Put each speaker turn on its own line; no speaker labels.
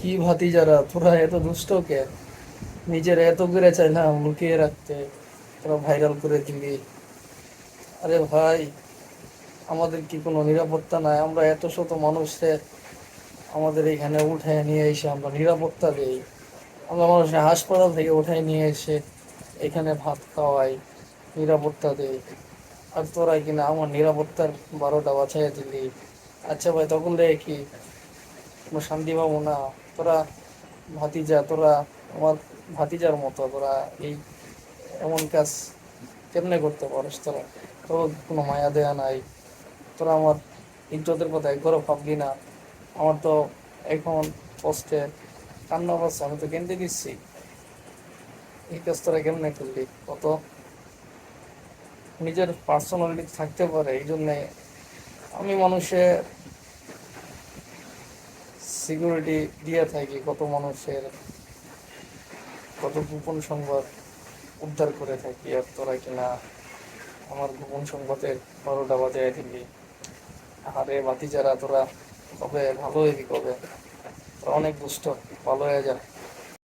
কি ভাতি যারা তোরা এত দুষ্ট কে? নিজের এত করে চাই না লুকিয়ে রাখতে, তোরা ভাইরাল করে দিবি আরে ভাই, আমাদের কি কোনো নিরাপত্তা নাই? আমরা এত শত মানুষকে আমাদের এখানে উঠায় নিয়ে এসে আমরা নিরাপত্তা দিই। আমরা মানুষের হাসপাতাল থেকে উঠায় নিয়ে এসে এখানে ভাত খাওয়াই, নিরাপত্তা দিই। আর তোরা কিনা আমার নিরাপত্তার বারোটা বাছাই দিলি? আচ্ছা ভাই, তখন দেখে কোনো শান্তি পাবো না। তোরা ভাতিজা, তোরা আমার ভাতিজার মতো, তোরা এই এমন কাজ কেমনে করতে পারিস তোরা? তো কোনো মায়া দেয়া নাই। তোরা আমার ইজ্জতের কথা একবারও ভাবলি না। আমার তো এখন কষ্টে কান্না পাচ্ছে, আমি তো কেন্দ্রে দিচ্ছি এই কাজ তোরা কেমনে করলি? কত নিজের পার্সোনালিটি থাকতে পারে এই জন্যে আমি মানুষের সিকিউরিটি দিয়ে থাকি, কত মানুষের কত গোপন সংবাদ উদ্ধার করে থাকি, আর তোরা কিনা আমার গোপন সংবাদের বারোটা বাজায় দিলি আরে বাতি যারা তোরা কবে? ভালো হইবি কবে? অনেক দুষ্ট, ভালো হয়ে যা।